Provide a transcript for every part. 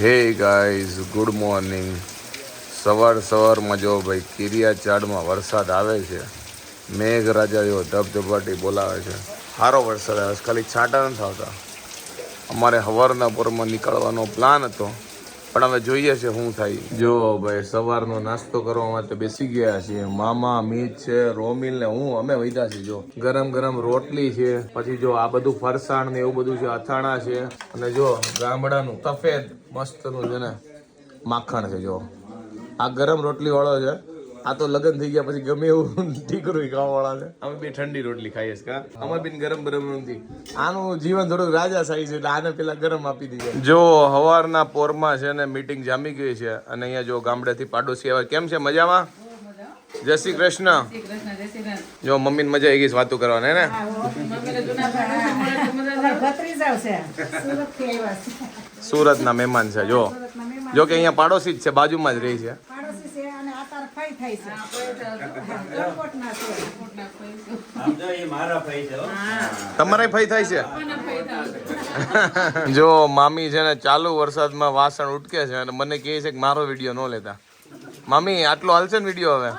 હે guys, good morning. સવાર સવારમાં જો ભાઈ કિરિયા ચાડમાં વરસાદ આવે છે મેઘરાજા જો ધબધબાટી બોલાવે છે. સારો વરસાદ આવે છે. ખાલી છાંટા નથી આવતા. અમારે સવારના પોરમાં નીકળવાનો પ્લાન હતો. પણ હવે જોઈએ છે શું થાય. જો ભાઈ, સવારનો નાસ્તો કરવા માટે બેસી ગયા છીએ. મામા, મીત છે, રોમિલ ને હું, અમે વૈધા છીએ, જો. ગરમ ગરમ રોટલી છે, પછી જો આ બધું ફરસાણ ને એવું બધું છે, અથાણા છે, અને જો ગામડાનું સફેદ મસ્તનું છે ને, માખણ છે, જો. આ ગરમ રોટલી વાળો છે. આ તો લગ્ન થઈ ગયા પછી ગમે એવું ઠીકરું ખાવા વાળા છે. અમે બી ઠંડી રોટલી ખાઈએ છીએ કા? અમારે બી ગરમ ગરમ નથી આનું જીવન થોડુંક રાજા સાહી છે એટલે આને પેલા ગરમ આપી દીધું. જો હવારના પોરમાં છે ને મીટિંગ જામી ગઈ છે અને અહીંયા જો ગામડેથી પાડોશી આવે કેમ છે મજામાં? જય શ્રી કૃષ્ણ. જો મમ્મીને મજા આવી ગઈ છે વાતો કરવાની ને? સુરત છે. સુરતથી આવ્યા છે. સુરતના મહેમાન છે જો. જો કે અહીંયા પાડોશી જ છે બાજુમાં જ રહી છે. થાય છે. તમારે ફઈ થાય છે? જો મામી છે ને ચાલુ વરસાદમાં વાસણ ઉટકે છે અને મને કહે છે કે મારો વીડિયો ન લેતા. મામી આટલો હાલશે ને વીડિયો હવે?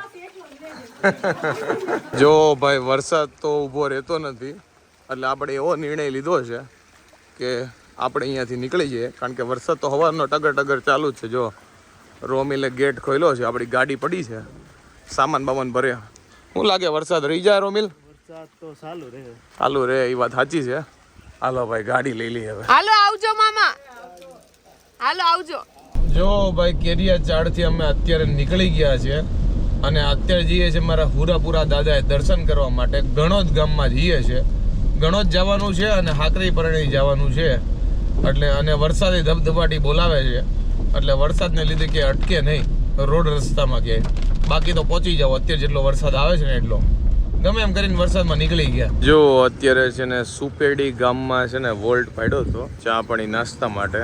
જો ભાઈ વરસાદ તો ઊભો રહેતો નથી. એટલે આપણે એવો નિર્ણય લીધો છે કે આપણે અહીંયાથી નીકળી જઈએ. કારણ કે વરસાદ તો હવાનો ટગર ટગર ચાલુ જ છે જો. રોમિલે ગેટ ખોલ્યો છે આપણી ગાડી પડી છે. સામાન બામાન ભર્યા. શું લાગે વરસાદ રહી જાય રોમિલ? ચાલુ રે એ વાત સાચી છે. હાલો ભાઈ ગાડી લઈ લઈ હવે. હાલો આવજો મામા. હાલો આવજો. જો ભાઈ કેરિયા ચાડથી અમે અત્યારે નીકળી ગયા છે અને અત્યારે જઈએ છીએ મારા હુરાપુરા દાદાએ દર્શન કરવા માટે. ગણોદ ગામમાં જઈએ છે ગણોદ જવાનું છે અને હાકરી પરણી જવાનું છે. એટલે અને વરસાદે ધબધબાટી બોલાવે છે. એટલે વરસાદને લીધે કે અટકે નહીં. રોડ રસ્તામાં કે બાકી તો પહોંચી જાવ અત્યારે જેટલો વરસાદ આવે છે ને એટલો. ગમે એમ કરીને વરસાદમાં નીકળી ગયા. જો અત્યારે છે ને સુપેડી ગામમાં છે ને વોલ્ટ પાડ્યો હતો ચા પાણી નાસ્તા માટે.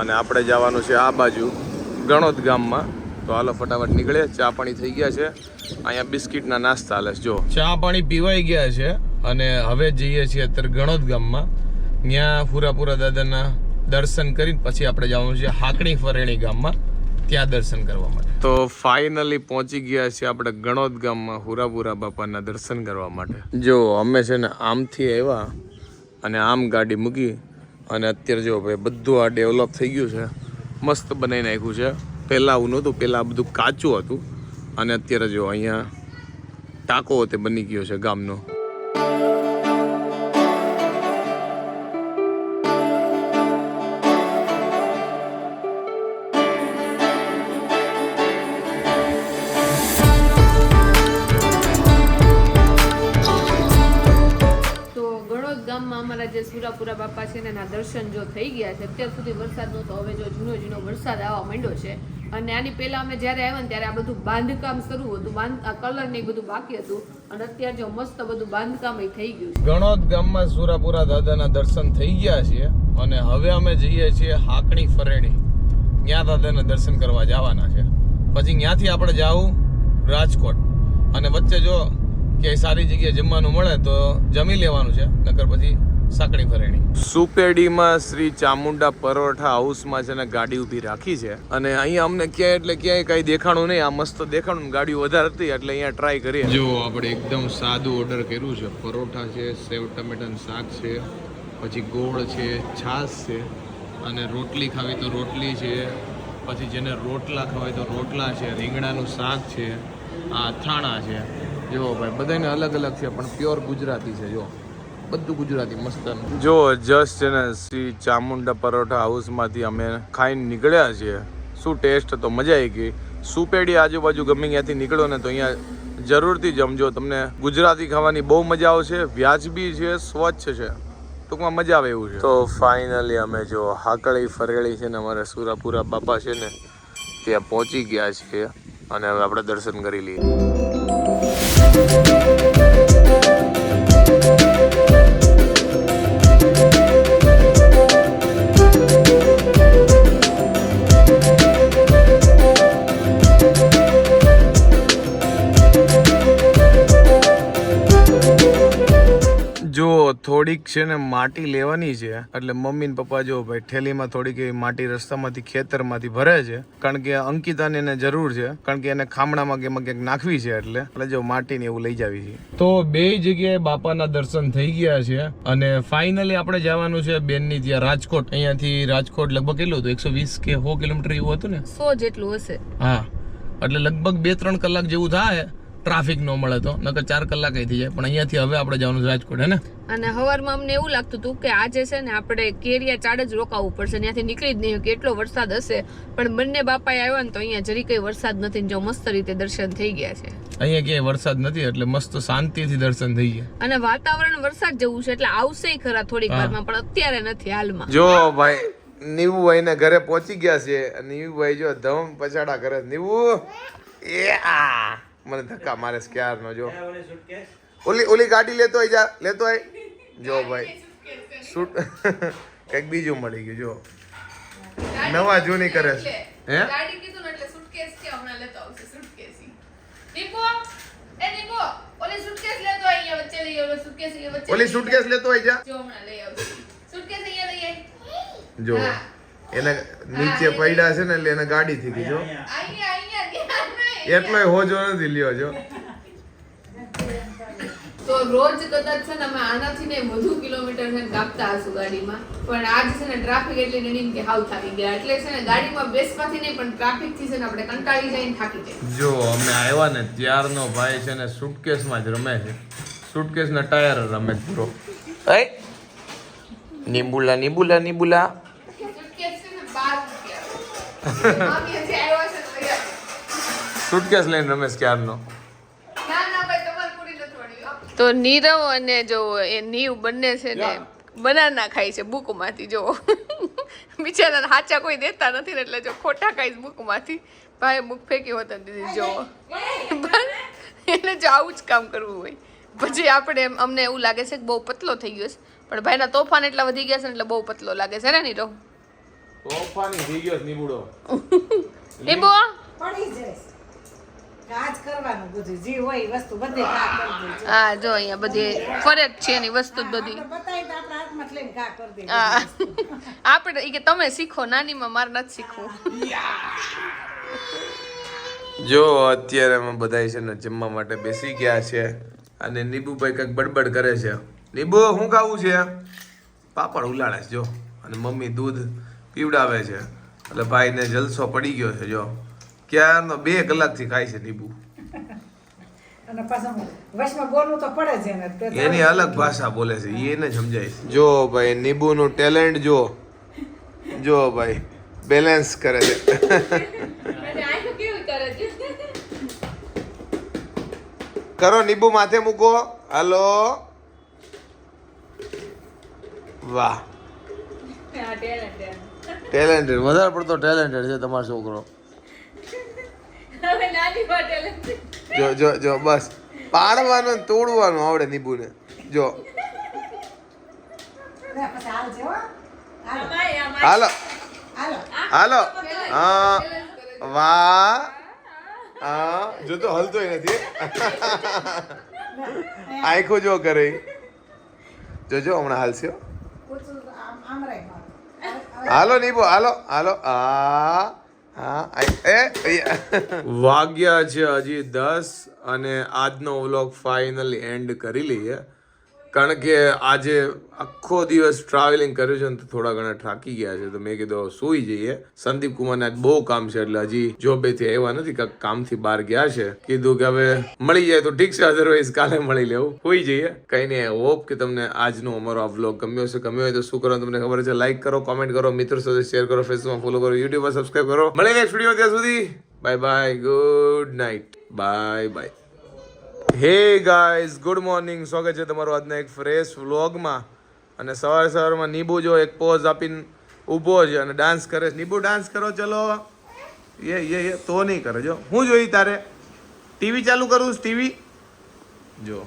અને આપણે જવાનું છે આ બાજુ ગણોદ ગામમાં. તો હાલો ફટાફટ નીકળે ચા પાણી થઈ ગયા છે. અહીંયા બિસ્કિટના નાસ્તા હાલે જો. ચા પાણી પીવાઈ ગયા છે. અને હવે જઈએ છીએ અત્યારે ગણોદ ગામમાં. ત્યાં ફુરાપુરા દાદાના દર્શન કરીને પછી આપણે જવાનું છે હાકણી ફરેણી ગામમાં. ત્યાં દર્શન કરવા માટે. તો ફાઇનલી પહોંચી ગયા છીએ આપણે ગણોદ ગામમાં હુરાપુરા બાપાના દર્શન કરવા માટે. જો અમે છે ને આમથી આવ્યા અને આમ ગાડી મૂકી અને અત્યારે જો ભાઈ બધું આ ડેવલપ થઈ ગયું છે. મસ્ત બનાવી નાખ્યું છે. પહેલાં આવું નહોતું, પહેલાં બધું કાચું હતું. અને અત્યારે જો અહીંયા ટાંકો તે બની ગયો છે ગામનો. ગામમાં અમારા જે સુરાપુરા બાપા છે એના દર્શન જો થઈ ગયા છે, અત્યાર સુધી વરસાદ નહોતો, હવે જો જૂનો જૂનો વરસાદ આવવા માંડ્યો છે. અને આની પહેલાં અમે જ્યારે આવ્યા ને ત્યારે આ બધું બાંધકામ શરૂ હતું, બાંધ કલર ને બધું બાકી હતું. અને અત્યારે જો મસ્ત બધું બાંધકામ એ થઈ ગયું છે. ગણોદ ગામમાં સુરાપુરા દાદાના દર્શન થઈ ગયા છે અને હવે અમે જઈએ છીએ હાકણી ફરેણી. ત્યાં દાદાના દર્શન કરવા જવાના છે. પછી ત્યાંથી આપણે જાવું રાજકોટ. અને વચ્ચે જો કે સારી જગ્યાએ જમવાનું મળે તો જમી લેવાનું છે નકર પછી સાંકડી ફરેણી. સુપેડીમાં શ્રી ચામુંડા પરોઠા હાઉસમાં છે ને ગાડી ઊભી રાખી છે. અને અહીંયા અમને ક્યાંય એટલે ક્યાંય કાંઈ દેખાણું નહીં. આ મસ્ત દેખાણું ગાડી વધારે હતી એટલે અહીંયા ટ્રાય કરીએ. જો આપણે એકદમ સાદું ઓર્ડર કર્યું છે. પરોઠા છે સેવ ટમેટાનું શાક છે પછી ગોળ છે છાશ છે અને રોટલી ખાવી તો રોટલી છે પછી જેને રોટલા ખવાય તો રોટલા છે રીંગણાનું શાક છે આ અથાણા છે. જો ભાઈ બધાને અલગ અલગ છે પણ પ્યોર ગુજરાતી છે જો. બધું ગુજરાતી મસ્ત જો જસ્ટ છે ને શ્રી ચામુંડા પરોઠા હાઉસમાંથી અમે ખાઈને નીકળ્યા છીએ. શું ટેસ્ટ તો મજા આવી ગઈ. સુપેડી આજુબાજુ ગમે ત્યાંથી નીકળો ને તો અહીંયા જરૂરથી જમજો. તમને ગુજરાતી ખાવાની બહુ મજા આવશે વ્યાજબી છે સ્વચ્છ છે. ટૂંકમાં મજા આવે એવું છે. તો ફાઇનલી અમે જો હાકળી ફરેળી છે ને અમારા સુરાપુરા બાપા છે ને ત્યાં પહોંચી ગયા છીએ. અને હવે આપણે દર્શન કરી લઈએ. જો થોડીક છે ને માટી લેવાની છે. એટલે મમ્મી ને પપ્પા જો ભાઈ ઠેલીમાં થોડીક એવી માટી રસ્તામાંથી ખેતરમાંથી ભરે છે. કારણ કે અંકિતાને એને જરૂર છે. કારણ કે એને ખામણામાં કે એમાં ક્યાંક નાખવી છે એટલે. એટલે જો માટી ને એવું લઈ જાવી છે. તો બે જગ્યાએ બાપાના દર્શન થઈ ગયા છે અને ફાઇનલી આપણે જવાનું છે બેનની ત્યાં રાજકોટ. અહીંયાથી રાજકોટ લગભગ કેટલું હતું? એકસો વીસ કે સો કિલોમીટર એવું હતું ને? સો જેટલું હશે. હા. એટલે લગભગ બે ત્રણ કલાક જેવું થાય. ટ્રાફિક ન મળે તો. નકર ચાર કલાક થઈ જાય. પણ અહીંયાથી હવે આપણે જવાનું રાજકોટ હે ને? અને હવારમાં અમને એવું લાગતું હતું કે આજે છે ને આપણે કેરિયા ચાડ જ રોકાવું પડશે. ત્યાંથી નીકળી જ નહીં કે એટલો વરસાદ હશે. પણ બંને બાપાએ આવ્યા ને તો અહીંયા જરી કઈ વરસાદ નથી જો મસ્ત રીતે દર્શન થઈ ગયા છે. અહીંયા ક્યાંય વરસાદ નથી એટલે મસ્ત શાંતિથી દર્શન થઈ ગયા. અને વાતાવરણ વરસાદ જેવું છે એટલે આવશે ખરા થોડીક વારમાં પણ અત્યારે નથી હાલમાં. જો ભાઈ નીવુભાઈ ને ઘરે પહોંચી ગયા છે. નીવુભાઈ જો ધમ પછાડા કરે નીવુ એ આ. મને ધક્કા મારે ક્યાર નો જો. ઓલી ઓલી ગાડી લેતો આઈ જા લેતો આય. જો ભાઈ. શૂટ કંઈક બીજું મળી ગયું જો. નવા જૂની કરે છે. હે? ગાડી કીધું એટલે સુટકેસ કે હમણાં લેતો આવશે સુટકેસ દીપો એ દીપો ઓલી સુટકેસ લેતો આય અહીંયા વચ્ચે લઈ ઓલો સુટકેસ અહીંયા વચ્ચે ઓલી સુટકેસ લેતો આઈ જા. જો હમણાં લઈ આવશે. સુટકેસ અહીંયા લઈ આય. જો એને નીચે પડ્યા છે ને એટલે એને ગાડી થી જો. અહીંયા. એટલોય હોજો નથી લ્યો જો. તો રોજ કદાચ છે ને અમે આનાથી ને વધુ કિલોમીટર છે ને કાપતા હશું ગાડીમાં. પણ આજ છે ને ટ્રાફિક એટલી નડી ને કે હાવ થાકી ગયા. એટલે છે ને ગાડીમાં બેસવાથી નહીં પણ ટ્રાફિકથી છે ને આપણે કંટાળી જઈને થાકી જાય જો અમે આવ્યા ને ત્યારનો ભાઈ છે ને સૂટકેસમાં જ રમે છે. સૂટકેસના ટાયર રમે છે પૂરો. એ નિબુલા નિબુલા નિબુલા. સુટકેસ છે ને 12 રૂપિયા. સુટકેસ લઈને રમેશ ક્યારનો? તો નીરવ અને જો એ નીવ બંને છે ને બનાના ખાય છે બુકમાંથી જો. બિચારા હાચા કોઈ દેતા નથી ને એટલે જો ખોટા ખાઈ બુકમાંથી. ભાઈ બુક ફેંકી હોત દીધી જો. એને જો આવું જ કામ કરવું હોય. પછી આપણે એમ- અમને એવું લાગે છે કે બહુ પતલો થઈ ગયો છે. પણ ભાઈના તોફાન એટલા વધી ગયા છે ને એટલે બહુ પતલો લાગે છે ને નીરવ? તોફાની થઈ ગયો નીબુડો. નીબો પડી જઈશ કાજ કરવાનું બધું. જે હોય વસ્તુ બધે કા કરી હા જો અહીંયા બધી ફરે છે એની વસ્તુ જ બધી. આપણે બતાવી તો આપણા હાથમાં લઈને કા કરી દેજો. હા. આપણે કે તમે શીખો નાનીમાં મારે નથી શીખવું. જો અત્યારે અમે બધા છે ને જમવા માટે બેસી ગયા છે અને નીબુભાઈ કંઈક બડબડ કરે છે. નીબુ શું ખાવું છે? પાપડ ઉલાડે છે જો. અને મમ્મી દૂધ પીવડાવે છે. એટલે ભાઈને જલસો પડી ગયો છે જો. ક્યારનો બે કલાકથી ખાય છે નીબુ ને તો- એની અલગ ભાષા બોલે છે એને સમજાય છે. જો ભાઈ નીબુનું ટેલેન્ટ જો જો ભાઈ બેલેન્સ કરે છે. કેવું કરે છે? કરો નીબુ માથે મૂકો. હાલો. વાહ. ટેલેન્ટેડ વધારે પડતો ટેલેન્ટેડ છે તમારો છોકરો. જો જો જો બસ. પાડવાનું તોડવાનું આવડે નીબુને. જો. હાલો. હાલો. હાલો. હાલો. હા. વાહ. હા. જો તો હલતો નથી. આંખો જો કરે. જોજો હમણાં હાલશે હો. પૂછું તો આમ આમ રહે મારું. હવે- હાલો નીબો હાલો હાલો. આ. વાગ્યા છે હજી દસ અને આજનો વ્લોગ ફાઇનલી એન્ડ કરી લઈએ. કારણ કે આજે આખો દિવસ ટ્રાવેલિંગ કર્યું છે ને થોડા ઘણા થાકી ગયા છે. તો મેં કીધું સૂઈ જઈએ. સંદીપ કુમારને આજ બહુ કામ છે, એટલે હજી જોબેથી આવ્યા નથી કાંઈક કામથી બહાર ગયા છે. કીધું કે, હવે મળી જાય તો ઠીક છે અધરવાઇઝ કાલે મળી લેવું. હોઈ જઈએ. કઈ નહીં હોપ કે તમને આજનો અમારો આ વ્લોગ ગમ્યો હશે. ગમ્યો હોય તો શું કરો તમને ખબર છે લાઈક કરો કોમેન્ટ કરો, મિત્રો સાથે શેર કરો ફેસબુકમાં ફોલો કરો યુટ્યુબ પર સબસ્ક્રાઈબ કરો. મળી નેક્સ્ટ વીડિયો ત્યાં સુધી. Bye bye good night bye bye hey guys, good morning. સ્વાગત છે તમારું આજના એક ફ્રેશ વ્લોગમાં. અને સવાર સવારમાં નીબુ જો એક પોઝ આપીને ઊભો છે અને ડાન્સ કરે છે. નીબુ ડાન્સ કરો, ચલો. યે યે યે, તો નહીં કરે. જો, હું જોઈ તારે? ટીવી ચાલુ કરું ટીવી જો,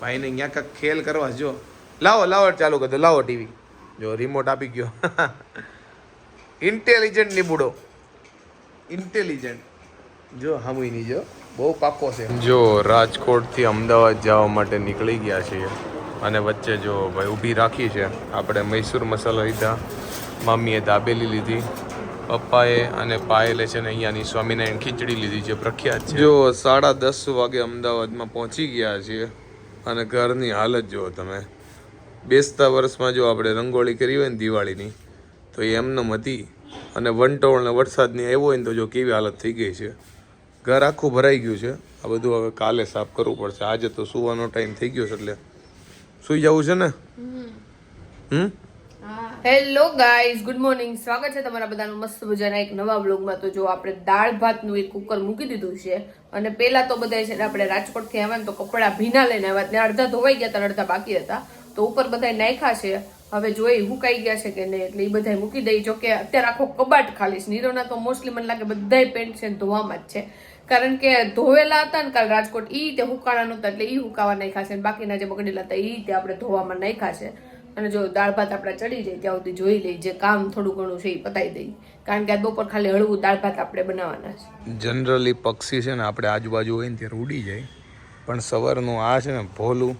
ભાઈને અહીંયા કાંક ખેલ કરવા જો, લાવો લાવો, ચાલુ કરી લાવો ટીવી જો રિમોટ આપી ગયો. ઇન્ટેલિજન્ટ નીબુડો. ઇન્ટેલિજન્ટ જો, હમુય નહીં, જો. બહુ પાકો છે. જો રાજકોટથી અમદાવાદ જવા માટે નીકળી ગયા છીએ અને વચ્ચે જો ભાઈ ઊભી રાખી છે આપણે મૈસૂર મસાલા લીધા મમ્મીએ દાબેલી લીધી પપ્પાએ અને પાયલે છે ને અહીંયાની સ્વામિનારાયણ ખીચડી લીધી છે પ્રખ્યાત છે. જો સાડા દસ વાગે અમદાવાદમાં પહોંચી ગયા છીએ અને ઘરની હાલત જુઓ તમે. બેસતા વર્ષમાં જો આપણે રંગોળી કરી હોય ને દિવાળીની તો એ એમનેમ હતી. અને વંટોળ ને વરસાદની આવ્યો હોય ને તો જો કેવી હાલત થઈ ગઈ છે. ઘર આખું ભરાઈ ગયું છે. આ બધું હવે કાલે સાફ કરવું પડશે. આજે તો સુવાનો ટાઈમ થઈ ગયો છે એટલે સુઈ જવું છે ને? હમ? Hello guys, good morning. સ્વાગત છે તમારા બધાનું મસ્ત મજાના એક નવા બ્લોગમાં તો જો આપણે દાળ ભાતનું એક કુકર મૂકી દીધું છે અને પહેલાં તો બધા છે ને આપણે રાજકોટથી આવ્યા ને તો કપડાં ભીના લઈને આવ્યા. ત્યાં અડધા ધોવાઈ ગયા હતા અડધા બાકી હતા. તો ઉપર બધા નાખ્યા છે. હવે જોઈ હુકાઈ ગયા છે કે નહીં એટલે એ બધા મૂકી દઈ. જો કે અત્યારે આખો કબાટ ખાલી છે. નીરોના તો મોસ્ટલી મને લાગે બધાય પેન્ટ છે ધોવામાં જ છે. કારણ કે ધોવેલા હતા ને કાલ રાજકોટ, ઈ તે હુકાણા હતા એટલે ઈ હુકાવા નાખ્યા છે બાકીના જે બગડેલા હતા, ઈ તે આપણે ધોવામાં નાખ્યા છે. અને જો દાળ ભાત આપણે ચડી જાય ત્યાં સુધી જોઈ લઈ, જે કામ થોડું ઘણું છે એ પતાવી દઈ. કારણ કે આ બપોર ખાલી હળવું દાળ ભાત આપણે બનાવવાના છે. જનરલી પક્ષી છે ને આપણે આજુબાજુ હોય ને ત્યારે ઉડી જાય. પણ સવારનું આ છે ને ભોલું,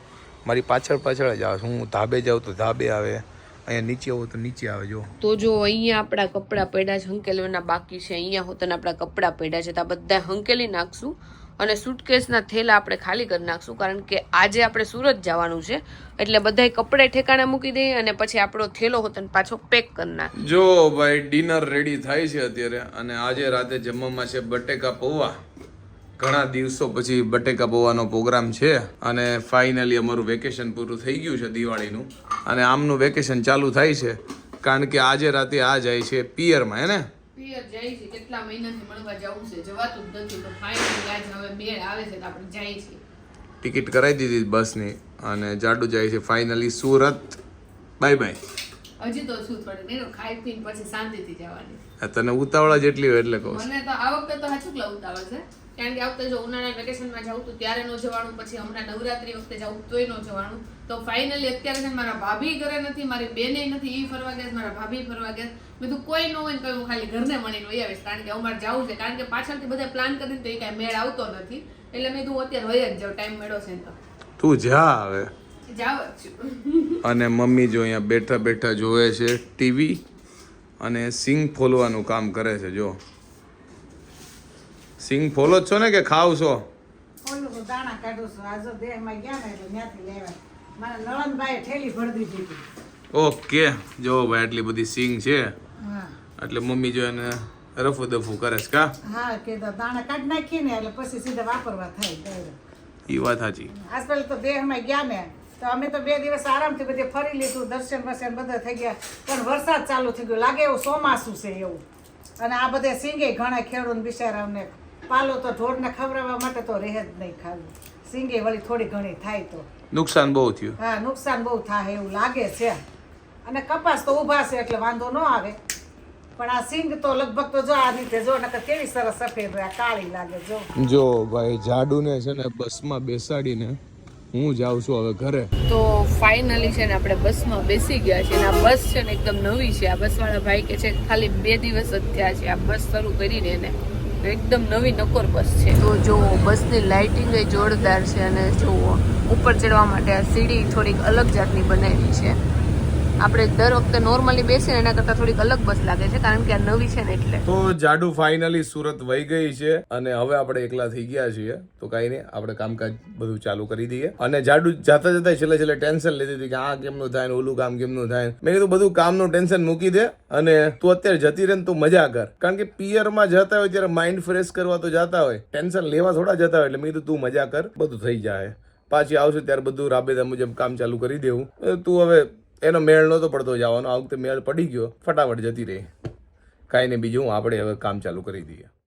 મારી પાછળ પાછળ જ આવે હું ધાબે જાઉં તો ધાબે આવે. અહીંયા નીચે આવું તો નીચે આવે જો. તો જો અહીંયા આપણા કપડાં પડ્યા છે હંકેલવાના બાકી છે. અહીંયા હોતને આપણા કપડાં પડ્યા છે તો આ બધા હંકેલી નાખશું અને સુટકેસના થેલા આપણે ખાલી કરી નાખશું કારણ કે આજે આપણે સુરત જવાનું છે. એટલે બધાય કપડે ઠેકાણે મૂકી દઈએ અને પછી આપણો થેલો હોતને પાછો પેક કરી નાખ જો ભાઈ ડિનર રેડી થાય છે અત્યારે અને આજે રાતે જમવામાં છે બટેકા પૌવા. ઘણા દિવસો પછી બટેકા પૌવાનો પ્રોગ્રામ છે અને ફાઇનલી અમારું વેકેશન પૂરું થઈ ગયું છે દિવાળીનું. અને આમનું વેકેશન ચાલુ થાય છે કારણ કે આજે રાતે આ જાય છે પિયરમાં હે ને? પિયર જાય છે કેટલા મહિનાથી મળવા જવું છે જવાતું જ નથી તો ફાઇનલી આજ હવે મેળ આવે છે તો આપણે જાય છીએ. ટિકિટ કરાવી દીધી બસની અને જાડુ જાય છે ફાઇનલી સુરત. Bye bye. હજી તો શું થોડું નહીં ખાઈ પીને પછી શાંતિથી જવાની. તને ઉતાવળા જેટલી હોય એટલે કહું મને તો આ વખતે તો હાચુકલા ઉતાવળ છે. કારણ કે આ વખતે જો ઉનાળા વેકેશનમાં જાઉં તો ત્યારે ન જવાનું પછી હમણાં નવરાત્રી વખતે જાઉં તોય ન જવાનું. તો ફાઇનલી અત્યારે છે મારા ભાભી ઘરે નથી મારી બેને નથી એ ફરવા ગયા મારા ભાભી ફરવા ગયા કીધું કોઈ ન હોય ને તો હું ખાલી ઘરને મળીને વહી આવીશ કારણ કે અમારે જવું છે. કારણ કે પાછળથી બધા પ્લાન કરીને તો એ કાંઈ મેળ આવતો નથી. એટલે મેં તું અત્યારે વહી જ જાઉં ટાઈમ મેળો છે તો. તું જા હવે. જાવ જ અને મમ્મી જો અહીંયા બેઠા બેઠા જોવે છે ટીવી અને સિંગ ફોલવાનું કામ કરે છે જો. સિંગ ફોલો છો ને કે ખાવ છો? ઓલું દાણા કાઢું છું. આજો દેહમાં ગયા ને એટલે ત્યાંથી લેવા મારા નળનભાઈએ ઠેલી ભરી દીધી હતી. ઓકે. જો ભાઈ આટલી બધી સિંગ છે. હા. એટલે મમ્મી જો એને રફુ દફુ કરે છે કા? હા કે દાણા કાઢી નાખીએ ને એટલે પછી સીધા વાપરવા થાય. એ વાત સાચી. આજકાલ તો દેહમાં ગયા ને તો અમે તો બે દિવસ આરામથી બધે ફરી લીધું દર્શન વર્શન બધા થઈ ગયા. પણ વરસાદ ચાલુ થઈ ગયો. લાગે એવું ચોમાસું છે એવું. અને આ બધે સિંગે ઘણા ખેડૂત બિચારાઓને પાલો તો ઢોરને ખવડાવવા માટે તો રહે જ નહીં ખાલી. સિંગે વળી થોડી ઘણી થાય તો. નુકસાન બહુ થયું. હા નુકસાન બહુ થાય એવું લાગે છે. અને કપાસ તો ઊભા છે એટલે વાંધો ન આવે. પણ આ સિંગ તો લગભગ તો જો આ રીતે જો નકર કેવી સરસ સફેદ આ કાળી લાગે જો. જો ભાઈ જાડુને છે ને બસમાં બેસાડીને હું જાઉં છું હવે ઘરે. તો ફાઇનલી છે ને આપણે બસમાં બેસી ગયા છે અને આ બસ છે ને એકદમ નવી છે. આ બસવાળા ભાઈ કે છે ખાલી બે દિવસ જ થયા છે. આ બસ શરૂ કરીને એને એકદમ નવી નકોર બસ છે. તો જો બસની લાઇટિંગ એ જોરદાર છે અને જુઓ ઉપર ચડવા માટે આ સીડી થોડીક અલગ જાતની બનાવી છે. આપણે દર વખતે નોર્મલી બેસીએ એના કરતાં થોડીક અલગ બસ લાગે છે, કારણ કે આ નવી છે ને એટલે. તો જાડુ ફાઇનલી સુરત વહી ગઈ છે અને હવે આપણે એકલા થઈ ગયા છીએ. તો કાંઈ નહીં, આપણે કામકાજ બધું ચાલુ કરી દઈએ. અને જાડુ જાતા જતા છેલ્લે છેલ્લે ટેન્શન લીધી હતી કે આ કેમનું થાય ને ઓલું કામ કેમનું થાય મેં કીધું, બધું કામનું ટેન્શન મૂકી દે અને તું અત્યારે જતી રહે ને તું મજા કર. કારણ કે પિયરમાં જતા હોય ત્યારે માઇન્ડ ફ્રેશ કરવા તો જતા હોય. ટેન્શન લેવા થોડા જતા હોય એટલે મેં કીધું, તું મજા કર, બધું થઈ જાય. પાછી આવશે ત્યારે બધું રાબેદા મુજબ કામ ચાલુ કરી દેવું. તું હવે એનો મેળ નહોતો પડતો જવાનો. આ વખતે મેળ પડી ગયો. ફટાફટ જતી રહી. કાંઈ નહીં, બીજું આપણે હવે કામ ચાલુ કરી દઈએ.